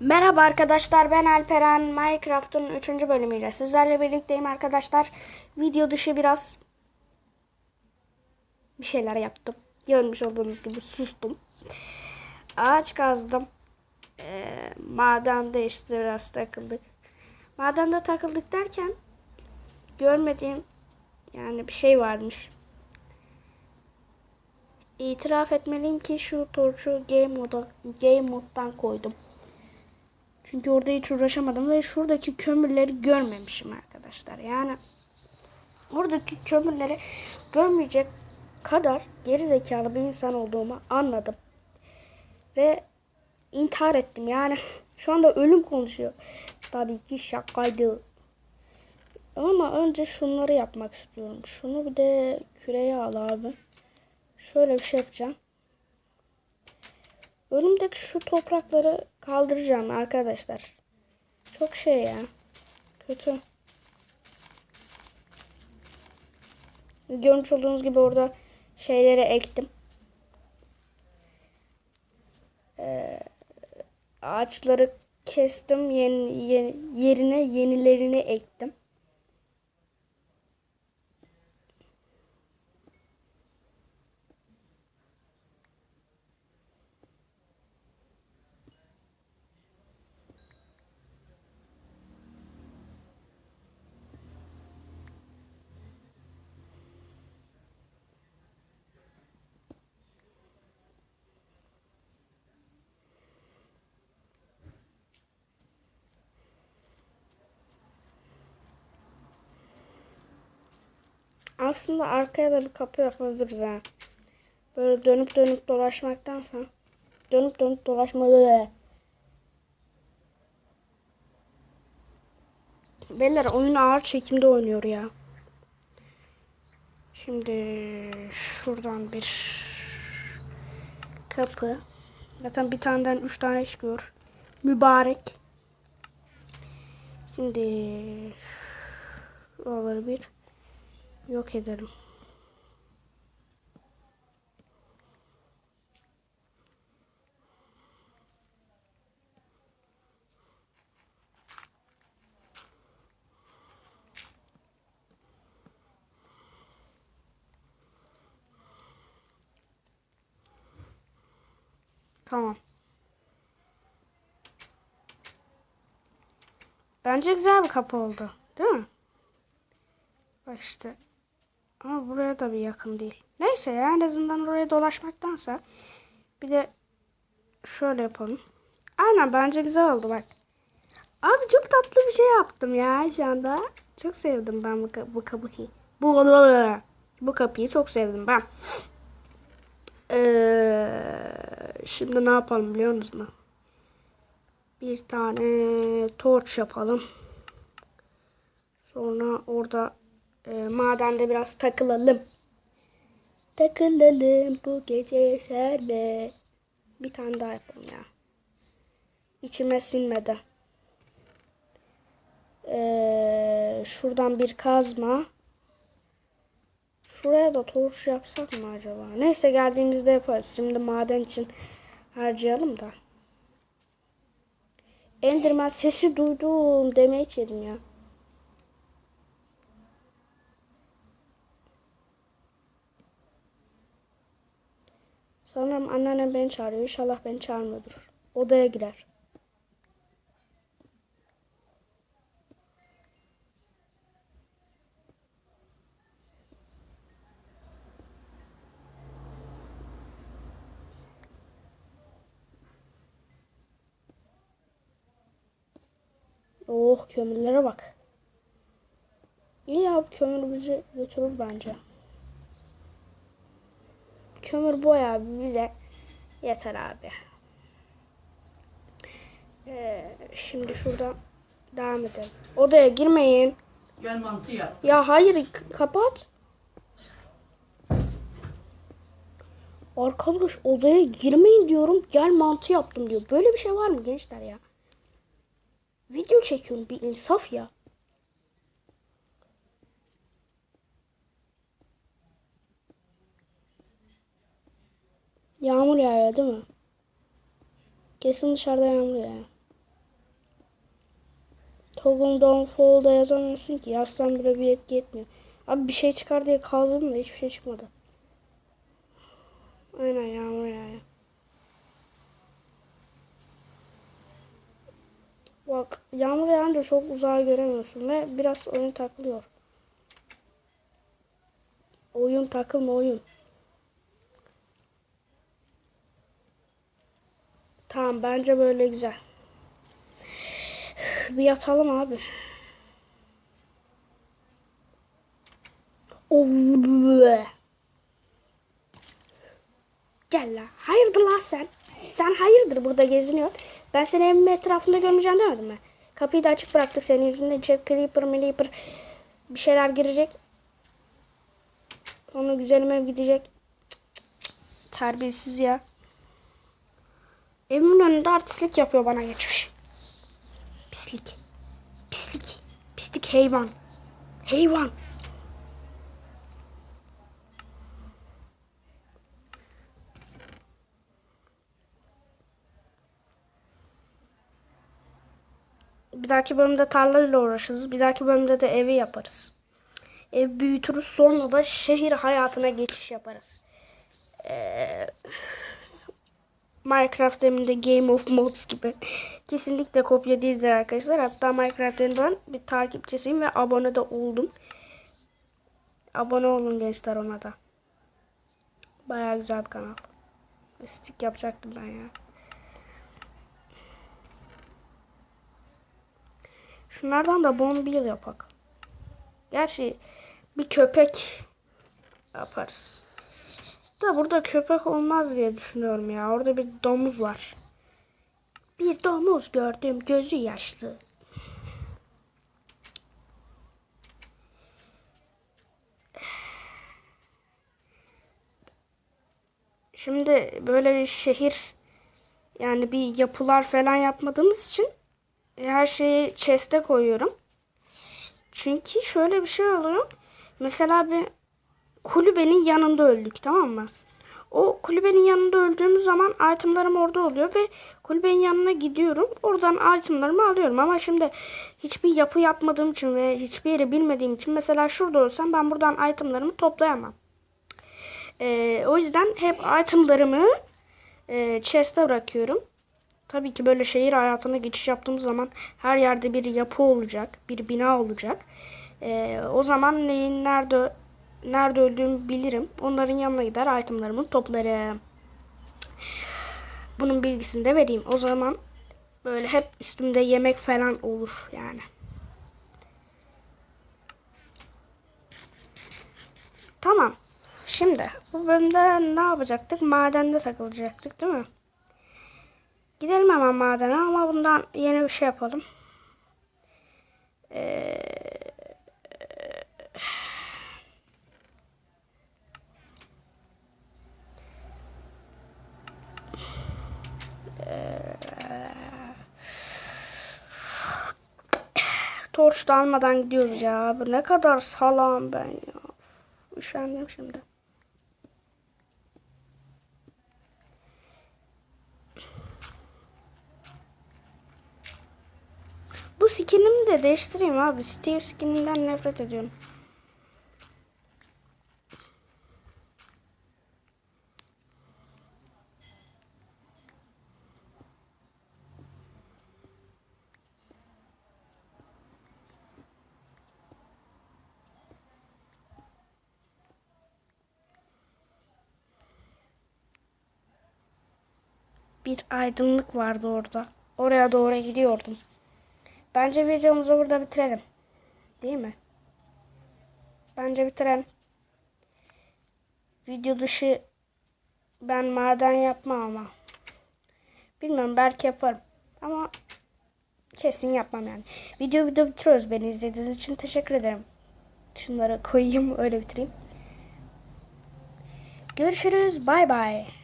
Merhaba arkadaşlar ben Alperen Minecraft'ın 3. bölümüyle sizlerle birlikteyim arkadaşlar. Video dışı biraz bir şeyler yaptım. Görmüş olduğunuz gibi sustum. Ağaç kazdım. Ee, madende işte biraz takıldık. Madende takıldık derken görmediğim yani bir şey varmış. İtiraf etmeliyim ki şu torçu game moda game moddan koydum. Çünkü orada hiç uğraşamadım ve şuradaki kömürleri görmemişim arkadaşlar. Yani oradaki kömürleri görmeyecek kadar geri zekalı bir insan olduğumu anladım. Ve intihar ettim. Yani şu anda ölüm konuşuyor. Tabii ki şakaydı. Ama önce şunları yapmak istiyorum. Şunu bir de küreye al abi. Şöyle bir şey yapacağım. Önümdeki şu toprakları kaldıracağım arkadaşlar. Çok şey ya. Kötü. Görmüş olduğunuz gibi orada şeyleri ektim. Ee, ağaçları kestim. Yeni, yeni, yerine yenilerini ektim. Aslında arkaya da bir kapı yapabiliriz ha. Böyle dönüp dönüp dolaşmaktansa. Dönüp dönüp dolaşma. Beyler oyun ağır çekimde oynuyor ya. Şimdi şuradan bir kapı. Zaten bir taneden üç tane çıkıyor. Mübarek. Şimdi oraları bir yok edelim. Tamam. Bence güzel bir kapı oldu. Değil mi? Bak işte. Ama buraya da bir yakın değil. Neyse ya en azından oraya dolaşmaktansa bir de şöyle yapalım. Aynen bence güzel oldu bak. Abi çok tatlı bir şey yaptım ya şu anda. Çok sevdim ben bu, bu kapıyı. Bu, bu kapıyı çok sevdim ben. Ee, şimdi ne yapalım biliyor musunuz? Bir tane torç yapalım. Sonra orada e, madende biraz takılalım. Takılalım bu gece senle. Bir tane daha yapalım ya. İçime sinmedi. Ee, şuradan bir kazma. Şuraya da torç yapsak mı acaba? Neyse geldiğimizde yaparız. Şimdi maden için harcayalım da. Enderman sesi duydum demeye yedim ya. Sanırım anneannem beni çağırıyor. İnşallah beni çağırmıyordur. Odaya girer. Oh kömürlere bak. İyi abi kömür bizi götürür bence. Kömür boy abi bize yeter abi. Ee, şimdi şuradan devam edelim. Odaya girmeyin. Gel mantı yap. Ya hayır kapat. Arkadaş odaya girmeyin diyorum. Gel mantı yaptım diyor. Böyle bir şey var mı gençler ya? Video çekiyorum bir insaf ya. Yağmur yağıyor değil mi? Kesin dışarıda yağmur yağıyor. Toggle downfall'da yazamıyorsun ki. Yazsan bile bir etki etmiyor. Abi bir şey çıkar diye kazdım da hiçbir şey çıkmadı. Aynen yağmur yağıyor. Bak yağmur yağınca çok uzağa göremiyorsun ve biraz oyun takılıyor. Oyun takılma oyun. Tamam bence böyle güzel. Bir yatalım abi. Oh. Gel la. Hayırdır la sen? Sen hayırdır burada geziniyor. Ben seni evimin etrafında görmeyeceğim demedim mi? Kapıyı da açık bıraktık senin yüzünden. İçeri creeper creeper bir şeyler girecek. Sonra güzelim ev gidecek. Terbiyesiz ya. Evimin önünde artistlik yapıyor bana geçmiş. Pislik. Pislik. Pislik hayvan. Hayvan. Bir dahaki bölümde tarlayla uğraşırız. Bir dahaki bölümde de evi yaparız. Ev büyütürüz. Sonra da şehir hayatına geçiş yaparız. Ee, Minecraft evinde Game of Mods gibi. Kesinlikle kopya değildir arkadaşlar. Hatta Minecraft'ın ben bir takipçisiyim ve abone de oldum. Abone olun gençler ona da. Baya güzel bir kanal. Stick yapacaktım ben ya. Şunlardan da bombil yapak. Gerçi bir köpek yaparız. Da burada köpek olmaz diye düşünüyorum ya. Orada bir domuz var. Bir domuz gördüm gözü yaşlı. Şimdi böyle bir şehir yani bir yapılar falan yapmadığımız için her şeyi chest'e koyuyorum. Çünkü şöyle bir şey oluyor. Mesela bir kulübenin yanında öldük tamam mı? O kulübenin yanında öldüğümüz zaman itemlarım orada oluyor ve kulübenin yanına gidiyorum. Oradan itemlarımı alıyorum ama şimdi hiçbir yapı yapmadığım için ve hiçbir yeri bilmediğim için mesela şurada olsam ben buradan itemlarımı toplayamam. Ee, o yüzden hep itemlarımı e, chest'e bırakıyorum. Tabii ki böyle şehir hayatına geçiş yaptığımız zaman her yerde bir yapı olacak, bir bina olacak. Ee, o zaman neyin nerede nerede öldüğümü bilirim. Onların yanına gider itemlarımı toplarım. Bunun bilgisini de vereyim. O zaman böyle hep üstümde yemek falan olur yani. Tamam. Şimdi bu bölümde ne yapacaktık? Madende takılacaktık değil mi? Gidelim hemen madene ama bundan yeni bir şey yapalım. Ee, Torç da almadan gidiyoruz ya. Bu ne kadar salam ben ya. Uf, üşendim şimdi. Bu skinimi de değiştireyim abi. Steve skininden nefret ediyorum. Bir aydınlık vardı orada. Oraya doğru gidiyordum. Bence videomuzu burada bitirelim. Değil mi? Bence bitirelim. Video dışı ben maden yapmam ama. Bilmiyorum belki yaparım. Ama kesin yapmam yani. Video video bitiriyoruz. Beni izlediğiniz için teşekkür ederim. Şunları koyayım öyle bitireyim. Görüşürüz. Bay bay.